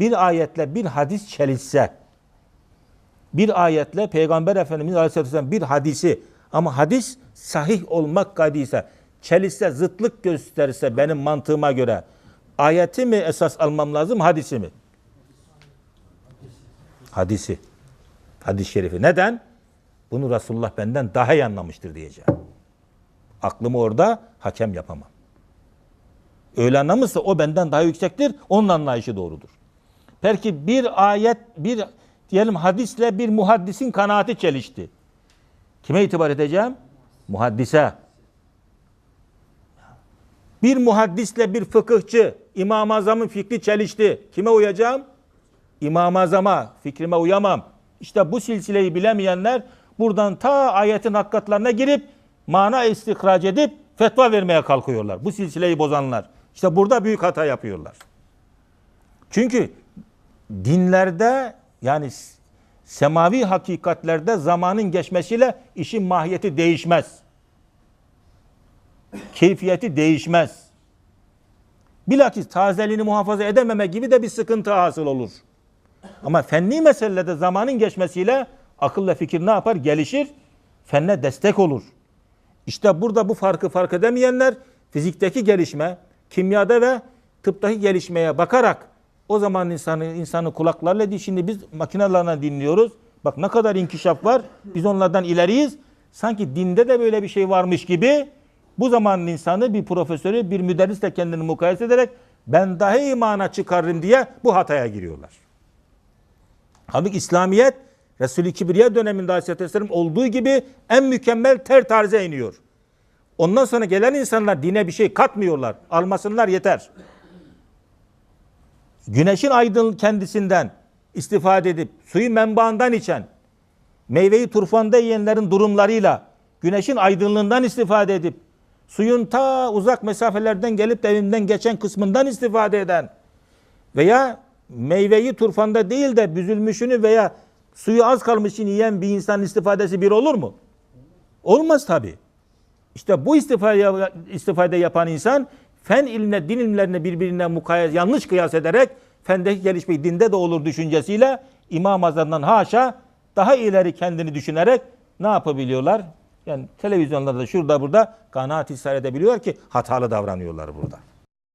bir ayetle bir hadis çelişse, bir ayetle Peygamber Efendimiz Aleyhisselatü Vesselam bir hadisi ama hadis sahih olmak kaydıysa, çelişse, zıtlık gösterirse benim mantığıma göre ayeti mi esas almam lazım, hadisi mi? Hadisi. Hadis-i şerifi. Neden? Bunu Resulullah benden daha iyi anlamıştır diyeceğim. Aklımı orada hakem yapamam. Öyle anlamışsa o benden daha yüksektir. Onun anlayışı doğrudur. Peki bir ayet, bir diyelim hadisle bir muhaddisin kanaati çelişti. Kime itibar edeceğim? Muhaddise. Bir muhaddisle bir fıkıhçı, İmam-ı Azam'ın fikri çelişti. Kime uyacağım? İmam-ı Azam'a, fikrime uyamam. İşte bu silsileyi bilemeyenler buradan ta ayetin hakikatlarına girip mana istihraç edip fetva vermeye kalkıyorlar. Bu silsileyi bozanlar. İşte burada büyük hata yapıyorlar. Çünkü dinlerde yani semavi hakikatlerde zamanın geçmesiyle işin mahiyeti değişmez. Keyfiyeti değişmez. Bilakis tazeliğini muhafaza edememe gibi de bir sıkıntı hasıl olur. Ama fenni meselede zamanın geçmesiyle akıl ve fikir ne yapar? Gelişir, fenne destek olur. İşte burada bu farkı fark edemeyenler fizikteki gelişme, kimyada ve tıptaki gelişmeye bakarak o zaman insanı insanı kulaklarla değil. Şimdi biz makinelerle dinliyoruz. Bak ne kadar inkişaf var. Biz onlardan ileriyiz. Sanki dinde de böyle bir şey varmış gibi bu zamanın insanı bir profesörü, bir müderrisle kendini mukayese ederek ben daha iyi mana çıkarırım diye bu hataya giriyorlar. Halbuki İslamiyet Resulü Kibriya döneminde Aleyhisselatü Vesselam olduğu gibi en mükemmel ter tarze iniyor. Ondan sonra gelen insanlar dine bir şey katmıyorlar. Almasınlar yeter. Güneşin aydın kendisinden istifade edip suyu menbaından içen, meyveyi turfanda yiyenlerin durumlarıyla güneşin aydınlığından istifade edip suyun ta uzak mesafelerden gelip de evinden geçen kısmından istifade eden veya meyveyi turfanda değil de büzülmüşünü veya suyu az kalmışını yiyen bir insanın istifadesi bir olur mu? Olmaz tabi. İşte bu istifade, istifade yapan insan fen ilimle din ilimlerine birbirine mukayese yanlış kıyas ederek fendeki gelişmeyi dinde de olur düşüncesiyle İmam Azam'dan haşa daha ileri kendini düşünerek ne yapabiliyorlar? Yani televizyonlarda şurada burada kanaat ishar edebiliyorlar ki hatalı davranıyorlar burada.